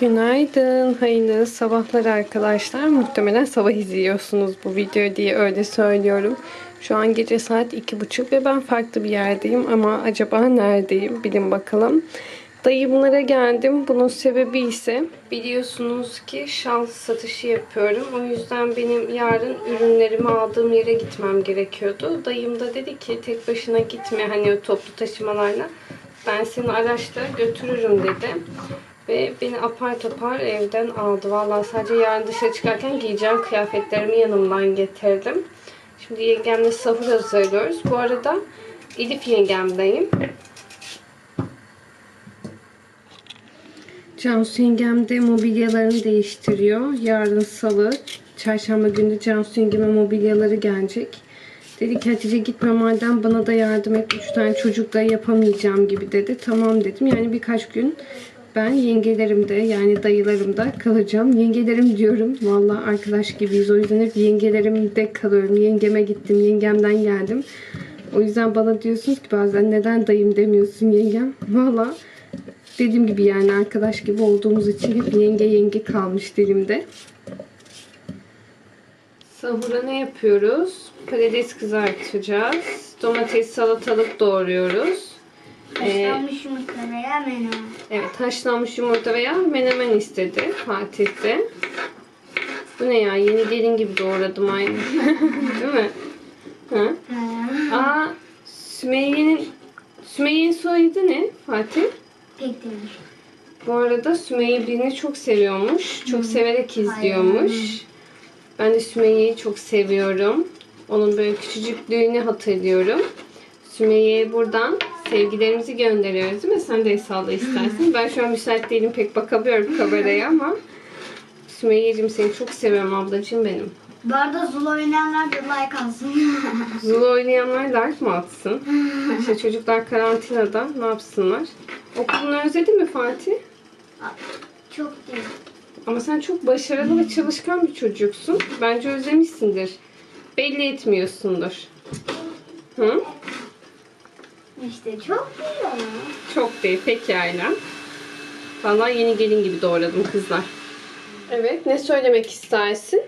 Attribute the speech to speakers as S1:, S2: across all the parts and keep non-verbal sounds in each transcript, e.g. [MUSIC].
S1: Günaydın, hayırlı sabahlar arkadaşlar. Muhtemelen sabah izliyorsunuz bu videoyu diye öyle söylüyorum. Şu an gece saat iki buçuk ve ben farklı bir yerdeyim ama acaba neredeyim bilin bakalım. Dayımlara geldim. Bunun sebebi ise biliyorsunuz ki şal satışı yapıyorum. O yüzden benim yarın ürünlerimi aldığım yere gitmem gerekiyordu. Dayım da dedi ki tek başına gitme hani o toplu taşımalarla. Ben seni araçta götürürüm dedi. Ve beni apar topar evden aldı. Vallahi sadece yarın dışarı çıkarken giyeceğim kıyafetlerimi yanımdan getirdim. Şimdi yengemle sahur hazırlıyoruz. Bu arada Elif yengemdeyim. Cansu yengem de mobilyalarını değiştiriyor. Yarın salı, çarşamba günü Cansu yengeme mobilyaları gelecek. Dedi ki Hatice gitme madem bana da yardım et. Üç tane çocuk da yapamayacağım gibi dedi. Tamam dedim. Yani birkaç gün ben yengelerimde yani dayılarımda kalacağım. Yengelerim diyorum. Vallahi arkadaş gibiyiz. O yüzden hep yengelerimde kalıyorum. Yengeme gittim. Yengemden geldim. O yüzden bana diyorsunuz ki bazen neden dayım demiyorsun yengem. Vallahi dediğim gibi yani arkadaş gibi olduğumuz için hep yenge yenge kalmış dilimde. Sahura ne yapıyoruz? Patates kızartacağız. Domates salatalık doğruyoruz.
S2: Haşlanmış yumurta veya menemen.
S1: Evet haşlanmış yumurta veya menemen istedi Fatih de. Bu ne ya yeni gelin gibi doğradım aynı. [LAUGHS] Değil mi? Ha? Aa Sümeyye'nin Sümeyye'nin soyadı ne Fatih?
S2: pek değil.
S1: Bu arada Sümeyye birini çok seviyormuş. Çok severek izliyormuş. Ben de Sümeyye'yi çok seviyorum. Onun böyle küçücüklüğünü hatırlıyorum. Sümeyye'ye buradan sevgilerimizi gönderiyoruz değil mi? Sen de salla istersen. Ben şu an müsait değilim pek bakamıyorum kameraya ama Sümeyye'cim seni çok seviyorum ablacığım benim.
S2: Bu arada Zula oynayanlar da like alsın. [LAUGHS]
S1: Zulu oynayanlar like mı atsın? [LAUGHS] İşte çocuklar karantinada ne yapsınlar? Okulunu özledin mi Fatih?
S2: Çok değil.
S1: Ama sen çok başarılı ve çalışkan bir çocuksun. Bence özlemişsindir. Belli etmiyorsundur. Hı?
S2: İşte çok değil ama.
S1: Çok değil. Pekala. Vallahi yeni gelin gibi doğradım kızlar. Evet. Ne söylemek istersin?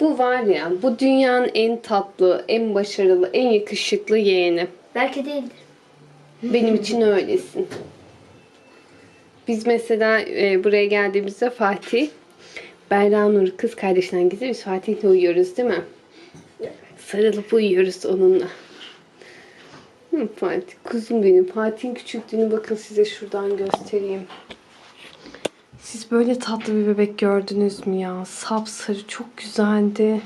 S1: Bu var ya, bu dünyanın en tatlı, en başarılı, en yakışıklı yeğeni.
S2: Belki değildir.
S1: Benim için öylesin. Biz mesela e, buraya geldiğimizde Fatih, Berra Nur kız kardeşinden gizli biz Fatih'le uyuyoruz değil mi? Sarılıp uyuyoruz onunla. Hı, Fatih, kuzum benim. Fatih'in küçüklüğünü bakın size şuradan göstereyim. Siz böyle tatlı bir bebek gördünüz mü ya? Sapsarı çok güzeldi.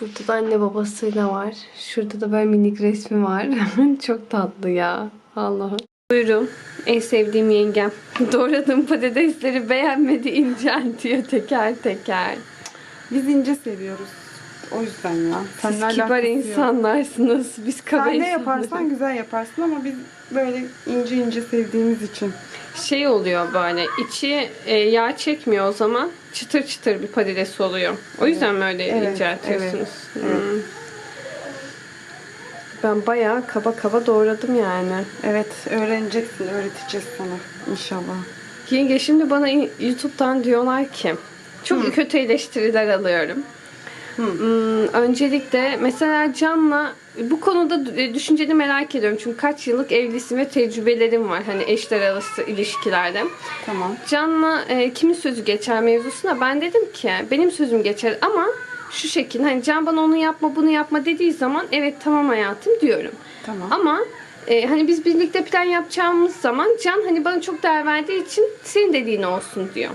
S1: Burada da anne babasıyla var. Şurada da böyle minik resmi var. [LAUGHS] çok tatlı ya. Allah'ım. Buyurun. En sevdiğim yengem. [LAUGHS] Doğradığım patatesleri beğenmedi inceltiyor teker teker.
S3: Biz ince seviyoruz. O yüzden ya.
S1: Siz
S3: Seninle
S1: kibar
S3: alakası yok.
S1: insanlarsınız. Biz kaba
S3: Sen ne
S1: insanlarız.
S3: yaparsan güzel yaparsın ama biz böyle ince ince sevdiğimiz için.
S1: Şey oluyor böyle içi e, yağ çekmiyor o zaman çıtır çıtır bir patates oluyor. O yüzden mi öyle
S3: Evet,
S1: inceltiyorsunuz?
S3: evet,
S1: Hmm. Ben bayağı kaba kaba doğradım yani.
S3: Evet öğreneceksin, öğreteceğiz sana inşallah.
S1: Yenge şimdi bana in- YouTube'dan diyorlar ki çok kötü eleştiriler alıyorum. Hmm, öncelikle mesela Can'la bu konuda e, düşünceni merak ediyorum. Çünkü kaç yıllık evlisin ve tecrübelerim var. Hani eşler arası ilişkilerde.
S3: Tamam.
S1: Can'la e, kimin sözü geçer mevzusuna ben dedim ki benim sözüm geçer ama şu şekilde hani Can bana onu yapma bunu yapma dediği zaman evet tamam hayatım diyorum.
S3: Tamam.
S1: Ama e, hani biz birlikte plan yapacağımız zaman Can hani bana çok değer verdiği için senin dediğin olsun diyor.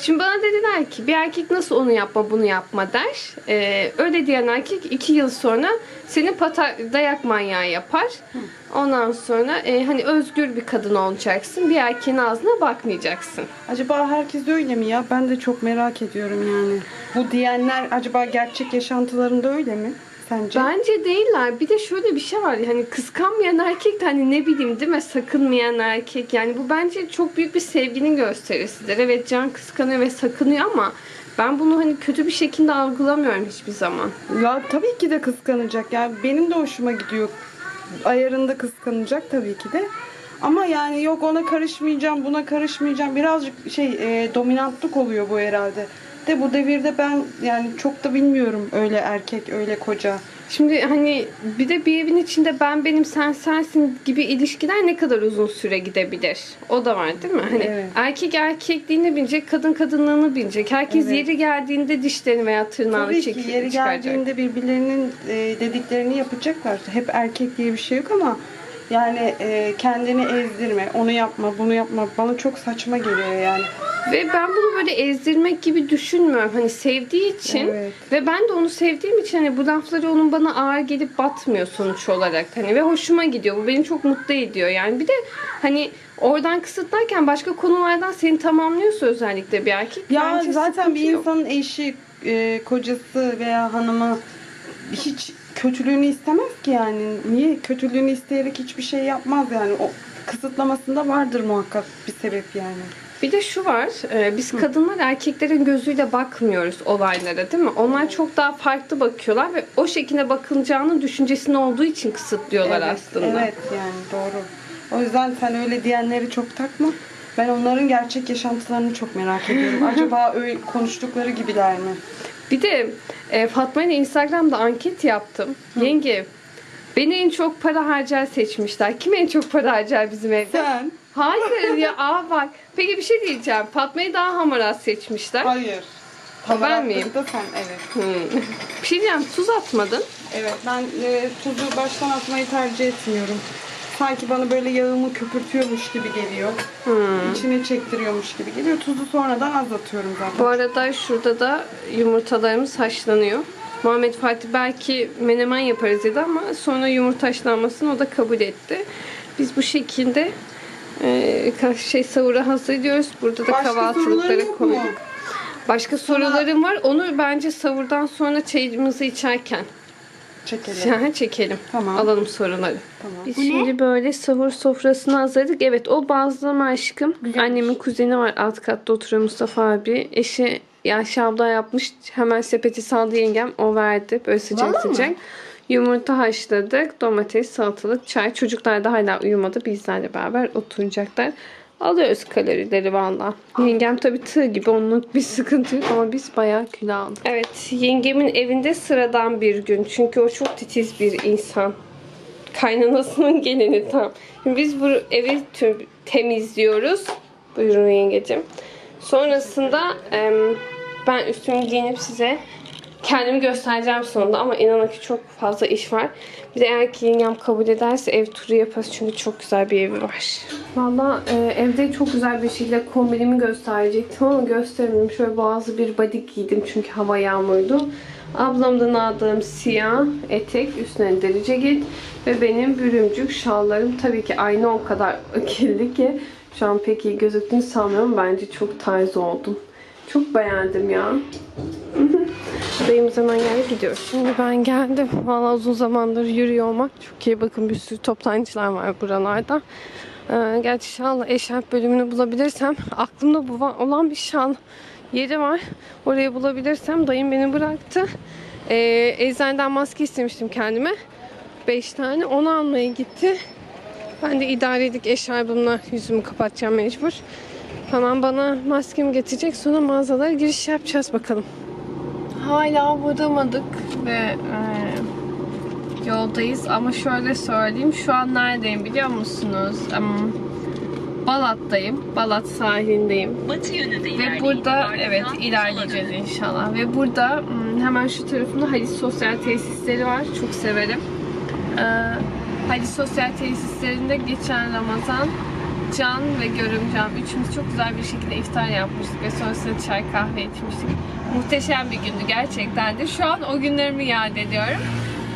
S1: Şimdi bana dediler ki bir erkek nasıl onu yapma bunu yapma der. E, öyle diyen erkek iki yıl sonra seni pata dayak manyağı yapar. Ondan sonra e, hani özgür bir kadın olacaksın. Bir erkeğin ağzına bakmayacaksın.
S3: Acaba herkes öyle mi ya? Ben de çok merak ediyorum yani. Bu diyenler acaba gerçek yaşantılarında öyle mi? Sence?
S1: Bence değiller. Bir de şöyle bir şey var. Hani kıskanmayan erkek de hani ne bileyim değil mi? Sakınmayan erkek. Yani bu bence çok büyük bir sevginin gösterisidir. Evet Can kıskanıyor ve sakınıyor ama ben bunu hani kötü bir şekilde algılamıyorum hiçbir zaman.
S3: Ya tabii ki de kıskanacak. Yani benim de hoşuma gidiyor. Ayarında kıskanacak tabii ki de. Ama yani yok ona karışmayacağım, buna karışmayacağım. Birazcık şey e, dominantlık oluyor bu herhalde. De bu devirde ben yani çok da bilmiyorum öyle erkek, öyle koca.
S1: Şimdi hani bir de bir evin içinde ben benim sen sensin gibi ilişkiler ne kadar uzun süre gidebilir? O da var değil mi? Hani
S3: Evet.
S1: erkek erkekliğini bilecek, kadın kadınlığını bilecek. Herkes
S3: Evet.
S1: yeri geldiğinde dişlerini veya tırnağını
S3: Tabii
S1: çekip
S3: ki yeri
S1: çıkaracak.
S3: geldiğinde birbirlerinin e, dediklerini yapacaklar. Hep erkek diye bir şey yok ama yani e, kendini ezdirme, onu yapma, bunu yapma. Bana çok saçma geliyor yani.
S1: Ve ben bunu böyle ezdirmek gibi düşünmüyorum. Hani sevdiği için
S3: Evet.
S1: ve ben de onu sevdiğim için hani bu lafları onun bana ağır gelip batmıyor sonuç olarak. Hani ve hoşuma gidiyor. Bu beni çok mutlu ediyor. Yani bir de hani oradan kısıtlarken başka konulardan seni tamamlıyorsa özellikle bir erkek.
S3: Ya
S1: bence
S3: zaten bir
S1: yok.
S3: insanın eşi, e, kocası veya hanımı hiç kötülüğünü istemez ki yani. Niye kötülüğünü isteyerek hiçbir şey yapmaz yani. O kısıtlamasında vardır muhakkak bir sebep yani.
S1: Bir de şu var, e, biz kadınlar erkeklerin gözüyle bakmıyoruz olaylara değil mi? Onlar çok daha farklı bakıyorlar ve o şekilde bakılacağının düşüncesinde olduğu için kısıtlıyorlar
S3: evet,
S1: aslında.
S3: Evet yani doğru. O yüzden sen öyle diyenleri çok takma. Ben onların gerçek yaşantılarını çok merak ediyorum. [LAUGHS] Acaba öyle konuştukları gibiler mi?
S1: Bir de e, Fatma ile Instagram'da anket yaptım. Yenge, beni en çok para harcar seçmişler. Kim en çok para harcar bizim evde?
S3: Sen?
S1: Hayır ya, aa bak. Peki bir şey diyeceğim. Fatma'yı daha hamarat seçmişler.
S3: Hayır.
S1: ben miyim?
S3: Da sen evet.
S1: Hmm. Bir şey diyeceğim, tuz atmadın.
S3: Evet ben e, tuzu baştan atmayı tercih etmiyorum. Sanki bana böyle yağımı köpürtüyormuş gibi geliyor.
S1: Hmm.
S3: İçine çektiriyormuş gibi geliyor. Tuzu sonradan az atıyorum zaten.
S1: Bu arada şurada da yumurtalarımız haşlanıyor. Muhammed Fatih belki menemen yaparız dedi ama sonra yumurta haşlanmasını o da kabul etti. Biz bu şekilde e, ka- şey sahura hazırlıyoruz. Burada da
S3: Başka mu?
S1: koyduk. Başka sorularım var. Onu bence savurdan sonra çayımızı içerken
S3: Çekelim.
S1: Şahan çekelim.
S3: Tamam.
S1: Alalım soruları.
S3: Tamam.
S1: Biz
S2: Bu ne?
S1: şimdi böyle sahur sofrasını hazırladık. Evet o bazlama aşkım. Annemin kuzeni var alt katta oturuyor Mustafa abi. Eşi Yaşa abla yapmış. Hemen sepeti saldı yengem. O verdi. Böyle sıcak
S2: Vallahi
S1: sıcak. Yumurta haşladık. Domates, salatalık, çay. Çocuklar da hala uyumadı. Bizlerle beraber oturacaklar. Alıyoruz kalorileri valla. Yengem tabii tığ gibi onluk bir sıkıntı yok ama biz bayağı kilo aldık. Evet yengemin evinde sıradan bir gün. Çünkü o çok titiz bir insan kaynanasının [LAUGHS] gelini tam. Şimdi biz bu evi tüm temizliyoruz. Buyurun yengecim. Sonrasında ben üstümü giyinip size kendimi göstereceğim sonunda ama inanın ki çok fazla iş var. Bir de eğer ki yengem kabul ederse ev turu yaparız çünkü çok güzel bir evi var. Valla e, evde çok güzel bir şekilde kombinimi gösterecektim ama gösteremedim. Şöyle boğazlı bir body giydim çünkü hava yağmurdu. Ablamdan aldığım siyah etek, üstüne deri ceket ve benim bürümcük şallarım tabii ki aynı o kadar [LAUGHS] kirli ki şu an pek iyi gözüktüğünü sanmıyorum. Bence çok tarz oldum. Çok beğendim ya. Dayımız hemen geldi gidiyoruz. Şimdi ben geldim. Valla uzun zamandır yürüyor olmak çok iyi. Bakın bir sürü toptancılar var buralarda. Ee, gerçi şal eşarp bölümünü bulabilirsem aklımda bu olan bir şal yeri var. Orayı bulabilirsem dayım beni bıraktı. Ee, eczaneden maske istemiştim kendime. 5 tane. Onu almaya gitti. Ben de idare edip eşarbımla yüzümü kapatacağım mecbur. Hemen bana maskemi getirecek. Sonra mağazalara giriş yapacağız bakalım. Hala varamadık ve e, yoldayız ama şöyle söyleyeyim şu an neredeyim biliyor musunuz? Em, Balat'tayım. Balat sahilindeyim.
S4: Batı yönünde
S1: Ve burada evet ilerleyeceğiz inşallah. Ve burada hemen şu tarafında Halis Sosyal Tesisleri var. Çok severim. Ee, Halis Sosyal Tesislerinde geçen Ramazan Can ve Görümcan üçümüz çok güzel bir şekilde iftar yapmıştık ve sonrasında çay kahve içmiştik. Muhteşem bir gündü gerçekten de. Şu an o günlerimi yad ediyorum.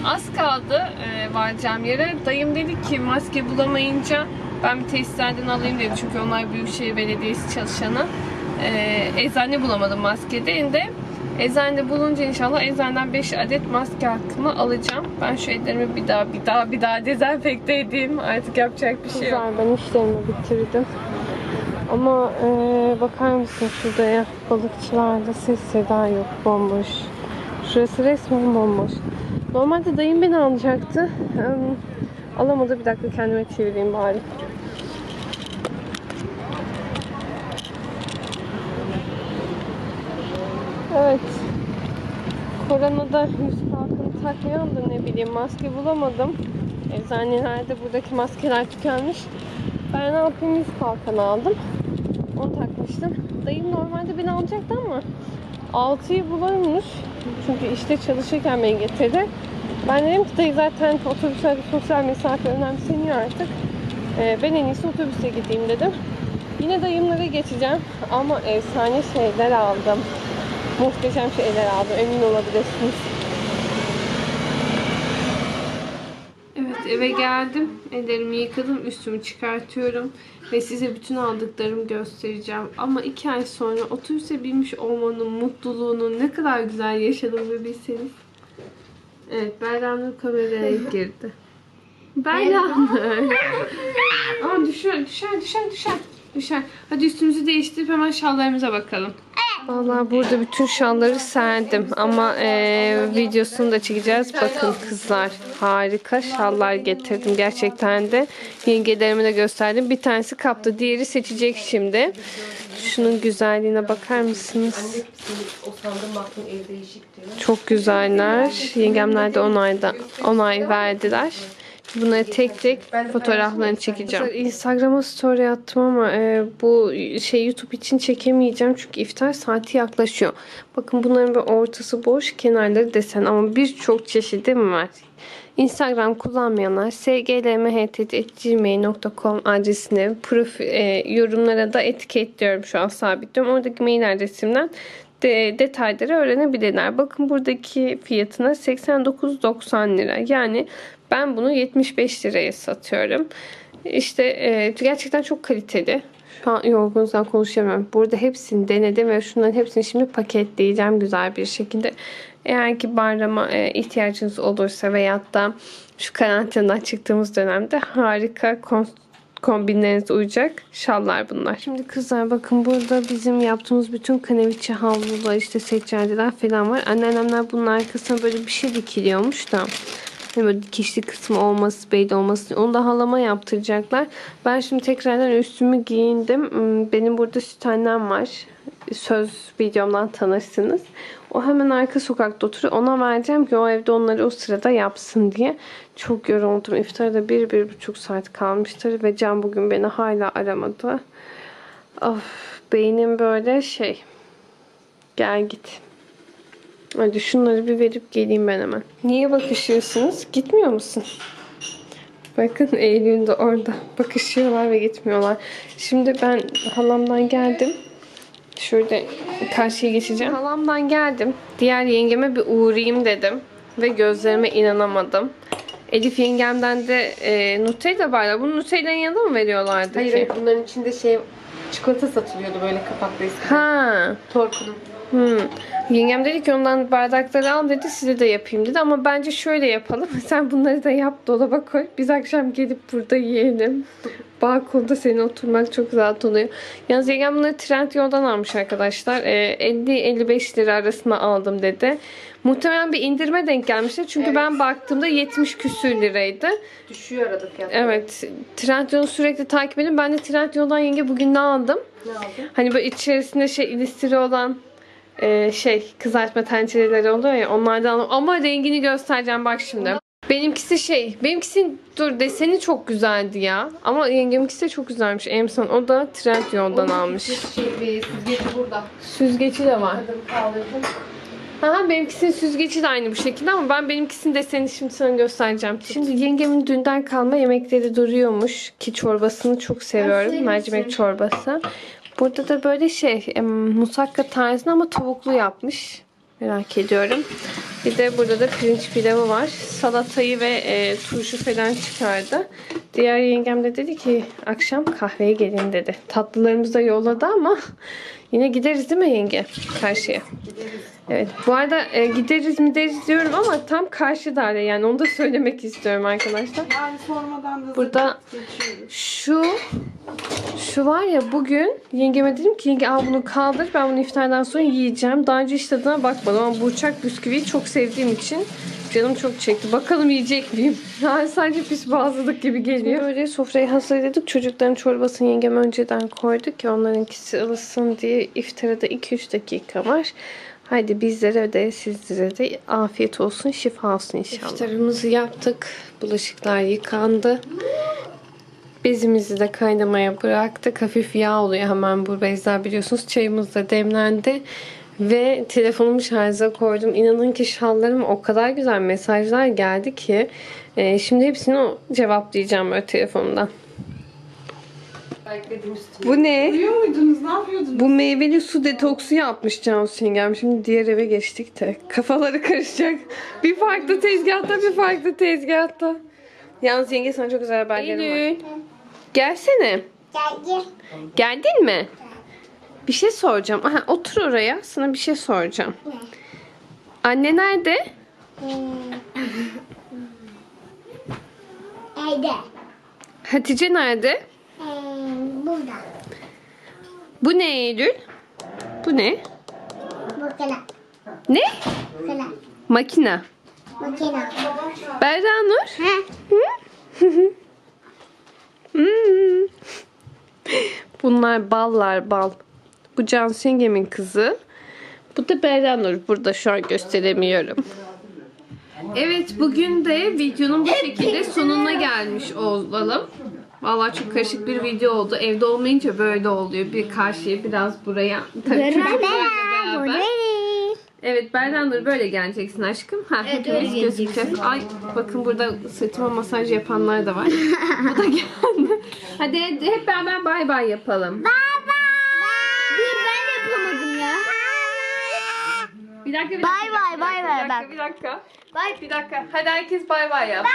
S1: Az kaldı e, varacağım yere. Dayım dedi ki maske bulamayınca ben bir tesislerden alayım dedi. Çünkü onlar Büyükşehir Belediyesi çalışanı. E, eczane bulamadım maskede. de eczanede bulunca inşallah eczaneden 5 adet maske hakkımı alacağım. Ben şu ellerimi bir daha bir daha bir daha dezenfekte edeyim. Artık yapacak bir şey yok. Ben işlerimi bitirdim. Ama e, bakar mısın şurada ya balıkçılarda ses seda yok bomboş. Şurası resmen bomboş. Normalde dayım beni alacaktı. Alamadı bir dakika kendime çevireyim bari. Orana da yüz kalkını takmayalım da ne bileyim maske bulamadım. Eczanelerde buradaki maskeler tükenmiş. Ben ne yapayım yüz kalkanı aldım. Onu takmıştım. Dayım normalde beni alacaktı ama 6'yı bulamıyormuş. Çünkü işte çalışırken beni getirdi. Ben dedim ki dayı zaten otobüslerde sosyal mesafe önemseniyor artık. Ee, ben en iyisi otobüse gideyim dedim. Yine dayımlara geçeceğim ama efsane şeyler aldım. Muhteşem şeyler aldım emin olabilirsiniz. Evet eve geldim. Ellerimi yıkadım. Üstümü çıkartıyorum. Ve size bütün aldıklarımı göstereceğim. Ama iki ay sonra otobüse binmiş olmanın mutluluğunu ne kadar güzel yaşadığımı bilseniz. Evet Berra Nur kameraya [LAUGHS] girdi. Berra Nur. Aa düşer düşer düşer düşer. Düşer. Hadi üstümüzü değiştirip hemen şallarımıza bakalım. Vallahi burada bütün şalları serdim ama eee, videosunu da çekeceğiz. Bakın kızlar harika şallar getirdim gerçekten de. Yengelerime de gösterdim. Bir tanesi kaptı. Diğeri seçecek şimdi. Şunun güzelliğine bakar mısınız? Çok güzeller. Yengemler de onayda onay verdiler. Bunları tek tek fotoğraflarını çekeceğim. Instagram'a story attım ama e, bu şey YouTube için çekemeyeceğim çünkü iftar saati yaklaşıyor. Bakın bunların bir ortası boş, kenarları desen ama birçok çeşidi mi var? Instagram kullanmayanlar sglmht.gmail.com adresine profil, e, yorumlara da etiketliyorum şu an sabitliyorum. Oradaki mail adresimden de, detayları öğrenebilirler. Bakın buradaki fiyatına 89.90 lira. Yani ben bunu 75 liraya satıyorum. İşte e, gerçekten çok kaliteli. Şu an yorgunluktan konuşamıyorum. Burada hepsini denedim ve şunların hepsini şimdi paketleyeceğim güzel bir şekilde. Eğer ki bayrama e, ihtiyacınız olursa veyahut da şu karantinadan çıktığımız dönemde harika kombinlerinize uyacak şallar bunlar. Şimdi kızlar bakın burada bizim yaptığımız bütün kaneviçe havlular işte seccadeler falan var. Anneannemler bunun arkasına böyle bir şey dikiliyormuş da. Böyle dikişli kısmı olması, belli olması. Onu da halama yaptıracaklar. Ben şimdi tekrardan üstümü giyindim. Hmm, Benim burada süt annem var. Söz videomdan tanırsınız. O hemen arka sokakta oturuyor. Ona vereceğim ki o evde onları o sırada yapsın diye. Çok yoruldum. İftarda bir, bir buçuk saat kalmıştır. Ve Can bugün beni hala aramadı. Of, beynim böyle şey. Gel git. Hadi şunları bir verip geleyim ben hemen. Niye bakışıyorsunuz? Gitmiyor musun? Bakın Eylül de orada. Bakışıyorlar ve gitmiyorlar. Şimdi ben halamdan geldim. Şurada karşıya geçeceğim. Halamdan geldim. Diğer yengeme bir uğrayayım dedim. Ve gözlerime inanamadım. Elif yengemden de e, Nutella bardağı. Bunu Nutella'nın yanında mı veriyorlardı
S4: Hayır
S1: ki?
S4: hayır bunların içinde şey çikolata satılıyordu böyle kapaklı eskiden.
S1: Ha.
S4: Torkunun.
S1: Hmm. Yengem dedi ki ondan bardakları al dedi size de yapayım dedi ama bence şöyle yapalım. [LAUGHS] Sen bunları da yap dolaba koy. Biz akşam gelip burada yiyelim. Balkonda senin oturmak çok rahat oluyor. Yalnız yengem bunları Trendyol'dan almış arkadaşlar. Ee, 50-55 lira arasında aldım dedi. Muhtemelen bir indirime denk gelmiştir. Çünkü
S4: Evet.
S1: ben baktığımda 70 küsür liraydı.
S4: Düşüyor arada fiyat.
S1: Evet. Trendyol'u sürekli takip edin. Ben de Trendyol'dan yenge bugün ne aldım?
S4: Ne aldın?
S1: Hani böyle içerisinde şey ilistiri olan e, şey kızartma tencereleri oluyor ya onlardan aldım. Ama rengini göstereceğim bak şimdi. Benimkisi şey, benimkisi dur deseni çok güzeldi ya. Ama yengemkisi de çok güzelmiş. En son o da Trendyol'dan almış.
S4: Şey, bir süzgeci burada.
S1: Süzgeci de var.
S4: Kadın kaldırdım.
S1: Aha benimkisinin süzgeci de aynı bu şekilde ama ben benimkisinin desenini şimdi sana göstereceğim. Şimdi yengemin dünden kalma yemekleri duruyormuş ki çorbasını çok seviyorum. Mercimek çorbası. Burada da böyle şey musakka tarzında ama tavuklu yapmış. Merak ediyorum. Bir de burada da pirinç pilavı var. Salatayı ve e, turşu falan çıkardı. Diğer yengem de dedi ki akşam kahveye gelin dedi. Tatlılarımızı da yolladı ama yine gideriz değil mi yenge karşıya? Evet. Bu arada e, gideriz mi deriz diyorum ama tam karşıda yani onu da söylemek istiyorum arkadaşlar.
S3: Yani sormadan da
S1: Burada
S3: geçiyoruz.
S1: şu şu var ya bugün yengeme dedim ki yenge al bunu kaldır ben bunu iftardan sonra yiyeceğim. Daha önce hiç tadına bakmadım ama burçak bisküviyi çok sevdiğim için canım çok çekti. Bakalım yiyecek miyim? [LAUGHS] Yani sadece pis boğazlılık gibi geliyor. Böyle sofrayı hazırladık. Çocukların çorbasını yengem önceden koydu ki onlarınkisi ılısın diye iftara da 2-3 dakika var. Haydi bizlere de sizlere de afiyet olsun, şifa olsun inşallah. İftarımızı yaptık. Bulaşıklar yıkandı. Bezimizi de kaynamaya bıraktık. Hafif yağ oluyor hemen bu bezler biliyorsunuz. Çayımız da demlendi. Ve telefonumu şarja koydum. İnanın ki şallarıma o kadar güzel mesajlar geldi ki. e, şimdi hepsini cevaplayacağım böyle telefonumdan. Bu ne?
S3: Uyuyor muydunuz? Ne yapıyordunuz?
S1: Bu meyveli su detoksu yapmış Cansu yengem. Şimdi diğer eve geçtik de. Kafaları [LAUGHS] karışacak. Bir farklı tezgahta bir farklı tezgahta. Yalnız yenge sana çok güzel haberlerim var. Gelsene.
S2: Geldi.
S1: Geldin mi? Bir şey soracağım. Aha, otur oraya. Sana bir şey soracağım. Anne nerede? [LAUGHS]
S2: Evde.
S1: Hatice nerede?
S2: Burada.
S1: Bu ne Eylül? Bu ne?
S2: Makine.
S1: Ne?
S2: Makine.
S1: Makina.
S2: Makine.
S1: Berra Nur.
S2: Ha.
S1: Hmm. [LAUGHS] Bunlar ballar bal. Bu Cansu yengemin kızı. Bu da Berra Nur. Burada şu an gösteremiyorum. Evet bugün de videonun bu şekilde sonuna gelmiş olalım. Vallahi çok karışık bir video oldu. Evde olmayınca böyle oluyor. Bir karşıya biraz buraya. Tabii çocuklarla beraber. Evet Berdan Nur böyle geleceksin aşkım. Ha,
S2: Evet,
S1: hepimiz
S2: öyle
S1: gözükeceğiz. Ay bakın burada sırtıma masaj yapanlar da var. Bu da geldi. Hadi hep beraber bay bay yapalım.
S2: Dur ben yapamadım ya.
S1: Bir dakika bir
S2: Bay
S1: dakika.
S2: bay, bay
S1: bir
S2: bay,
S1: dakika,
S2: bak.
S1: Bir dakika.
S2: Bay
S1: Bir dakika. Hadi herkes bay bay yapsın.